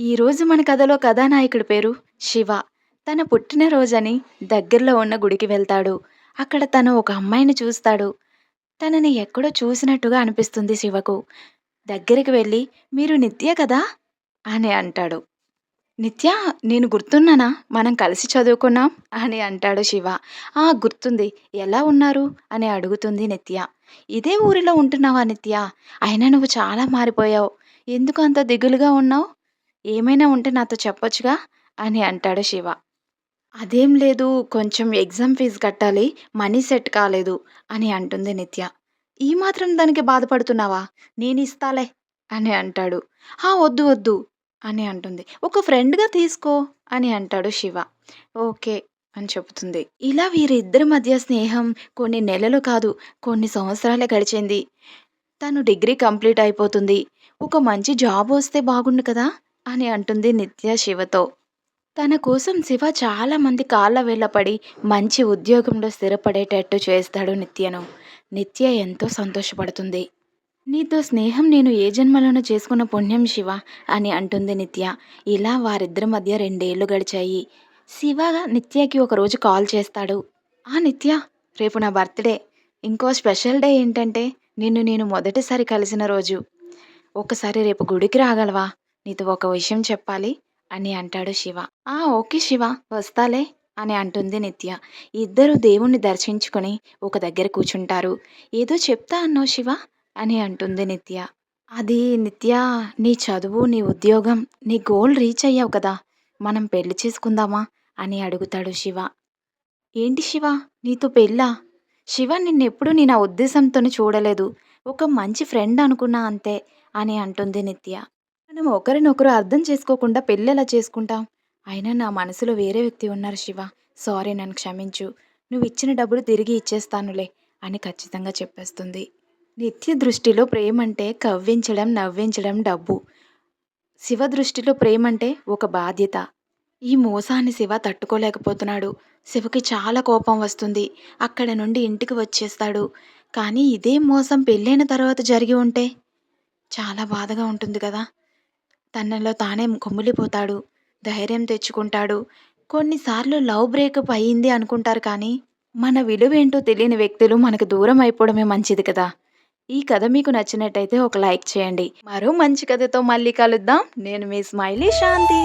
ఈరోజు మన కథలో కథానాయకుడి పేరు శివ. తన పుట్టినరోజని దగ్గరలో ఉన్న గుడికి వెళ్తాడు. అక్కడ తను ఒక అమ్మాయిని చూస్తాడు. తనని ఎక్కడో చూసినట్టుగా అనిపిస్తుంది శివకు. దగ్గరికి వెళ్ళి "మీరు నిత్య కదా?" అని అంటాడు. "నిత్య నేను గుర్తున్నానా? మనం కలిసి చదువుకున్నాం" అని అంటాడు శివ. "ఆ! గుర్తుంది. ఎలా ఉన్నారు?" అని అడుగుతుంది నిత్య. "ఇదే ఊరిలో ఉంటున్నావా నిత్య? అయినా నువ్వు చాలా మారిపోయావు. ఎందుకు అంత దిగులుగా ఉన్నావు? ఏమైనా ఉంటే నాతో చెప్పొచ్చుగా" అని అంటాడు శివ. "అదేం లేదు. కొంచెం ఎగ్జామ్ ఫీజు కట్టాలి. మనీ సెట్ కాలేదు" అని అంటుంది నిత్య. "ఈ మాత్రం దానికి బాధపడుతున్నావా? నేను ఇస్తాలే అని అంటాడు. "ఆ! వద్దు వద్దు" అని అంటుంది. "ఒక ఫ్రెండ్‌గా తీసుకో" అని అంటాడు శివ. "ఓకే" అని చెబుతుంది. ఇలా వీరిద్దరి మధ్య స్నేహం కొన్ని నెలలు కాదు, కొన్ని సంవత్సరాలే గడిచింది. తను డిగ్రీ కంప్లీట్ అయిపోతుంది. "ఒక మంచి జాబ్ వస్తే బాగుండు కదా" అని అంటుంది నిత్య శివతో. తన కోసం శివ చాలా మంది కాళ్ళ వెళ్ళపడి మంచి ఉద్యోగంలో స్థిరపడేటట్టు చేస్తాడు నిత్యను. నిత్య ఎంతో సంతోషపడుతుంది. "నీతో స్నేహం నేను ఏ జన్మలోనో చేసుకున్న పుణ్యం శివ" అని అంటుంది నిత్య. ఇలా వారిద్దరి మధ్య రెండేళ్ళు గడిచాయి. శివ నిత్యకి ఒకరోజు కాల్ చేస్తాడు. "ఆ! నిత్య రేపు నా బర్త్‌డే. ఇంకో స్పెషల్ డే ఏంటంటే నిన్ను నేను మొదటిసారి కలిసిన రోజు. ఒకసారి రేపు గుడికి రాగలవా? నీతో ఒక విషయం చెప్పాలి" అని అంటాడు శివ. "ఆ! ఓకే శివ వస్తాలే" అని అంటుంది నిత్య. ఇద్దరు దేవుణ్ణి దర్శించుకొని ఒక దగ్గర కూర్చుంటారు. "ఏదో చెప్తా అన్నావు శివ" అని అంటుంది నిత్య. "అది నిత్య నీ చదువు, నీ ఉద్యోగం, నీ గోల్ రీచ్ అయ్యావు కదా! మనం పెళ్ళి చేసుకుందామా?" అని అడుగుతాడు శివ. "ఏంటి శివ నీతో పెళ్ళా?" "శివ నిన్నెప్పుడూ నేను ఆ ఉద్దేశంతో చూడలేదు. ఒక మంచి ఫ్రెండ్ అనుకున్నా అంతే" అని అంటుంది నిత్య. "మనం ఒకరినొకరు అర్థం చేసుకోకుండా పెళ్ళెలా చేసుకుంటాం? అయినా నా మనసులో వేరే వ్యక్తి ఉన్నారు శివ. సారీ నన్ను క్షమించు. నువ్వు ఇచ్చిన డబ్బులు తిరిగి ఇచ్చేస్తానులే" అని ఖచ్చితంగా చెప్పేస్తుంది. నిత్య దృష్టిలో ప్రేమంటే కవ్వించడం, నవ్వించడం, డబ్బు. శివ దృష్టిలో ప్రేమంటే ఒక బాధ్యత. ఈ మోసాన్ని శివ తట్టుకోలేకపోతున్నాడు. శివకి చాలా కోపం వస్తుంది. అక్కడ నుండి ఇంటికి వచ్చేస్తాడు. కానీ ఇదే మోసం పెళ్ళైన తర్వాత జరిగి ఉంటే చాలా బాధగా ఉంటుంది కదా! తనలో తానే కొమ్ములిపోతాడు ధైర్యం తెచ్చుకుంటాడు. కొన్నిసార్లు లవ్ బ్రేకప్ అయ్యింది అనుకుంటారు కానీ మన విలువేంటో తెలియని వ్యక్తులు మనకు దూరం అయిపోవడమే మంచిది కదా! ఈ కథ మీకు నచ్చినట్టయితే ఒక లైక్ చేయండి. మరో మంచి కథతో మళ్ళీ కలుద్దాం. నేను మీ స్మైలీ శాంతి.